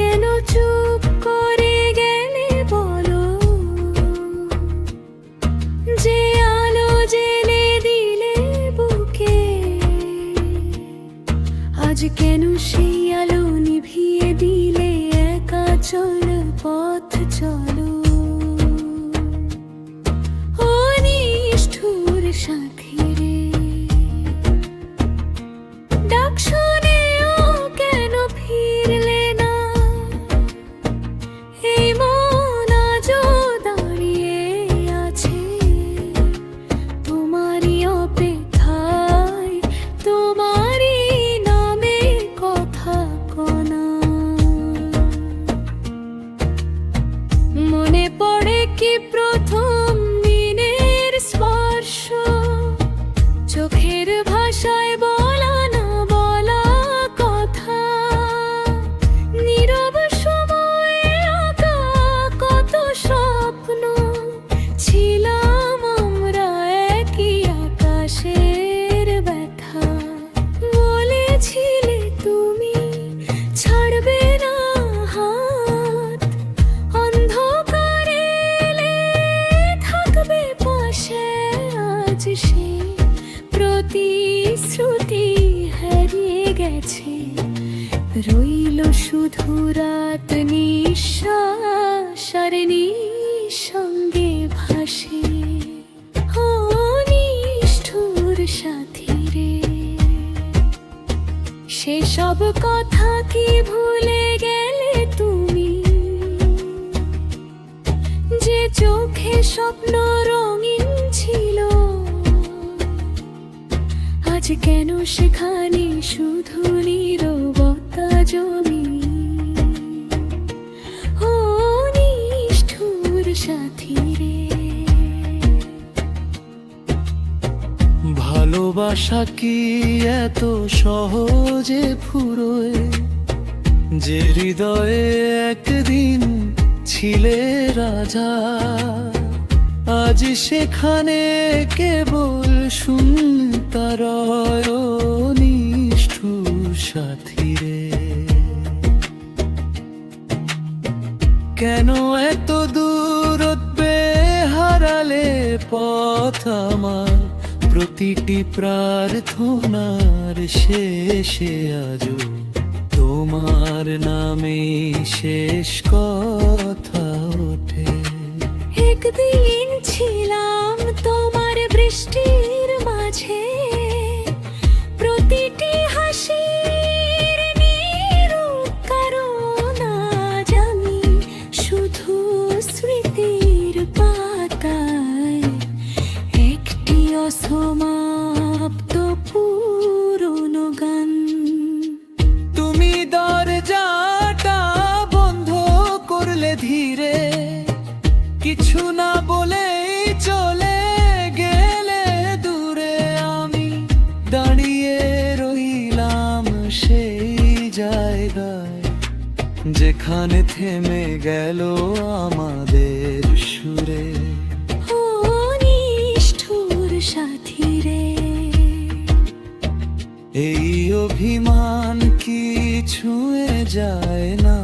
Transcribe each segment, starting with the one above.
কেন চুপ করে গেলে বলো? যে আলো জেলে দিলে বুকে, আজ কেন সেই আলো নিভিয়ে দিলে একা চল পথ চলো? ও নিষ্ঠুর রইল শুধু রাত নিঃশ্বাস সঙ্গে ভাসে। নিষ্ঠুর সাথী রে সেসব কথা কি ভুলে গেলে তুমি? যে চোখে স্বপ্ন রঙিন ছিল, আজ কেন সেখানে শুধু সাথী ভালোবাসা কি এত সহজে ফুরোয়? যে হৃদয়ে একদিন ছিলে রাজা, আজ সেখানে কেবল শুনতার নিষ্ঠুর সাথী রে। কেন এত দূরত্বে হারালে পথ আমার? প্রতিটি প্রার্থনার শেষে আজও তোমার নামে শেষ কথা ওঠে। একদিন ছিলাম যেখানে থেমে গেল আমাদের সুরে। নিষ্ঠুর সাথী রে এই অভিমান কি ছুঁয়ে যায় না।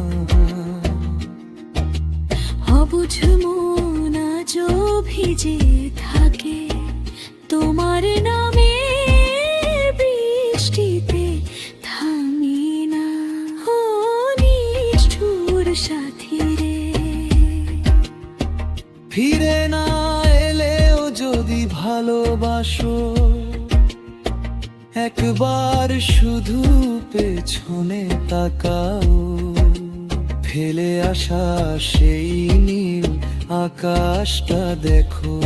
অবুঝ মন আজও ভিজে থাকে। তোমার নামে ফিরে না এলেও যদি ভালোবাসো, একবার শুধু পেছনে তাকাও। ফেলে আসা সেই নীল আকাশটা দেখো।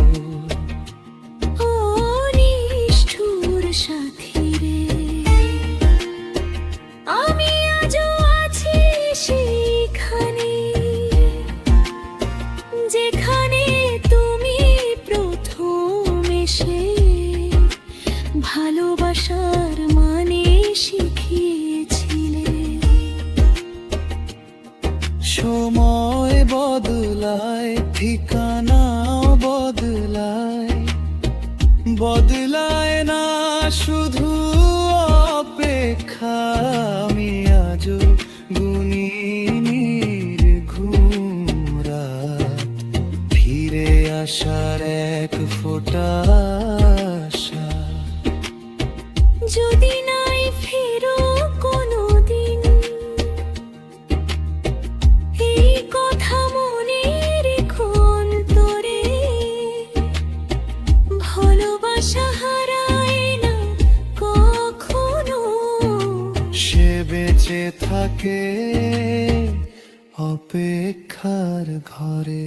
এসে ভালোবাসার মানে শিখিয়েছিলে। সময় বদলায়, ঠিকানাও বদলায়। বদলায় না শুধু অপেক্ষা, আমি আজও গুনির ঘুমরা ফিরে আসার এক ফোটা সে বেঁচে থাকে অপেক্ষার ঘরে।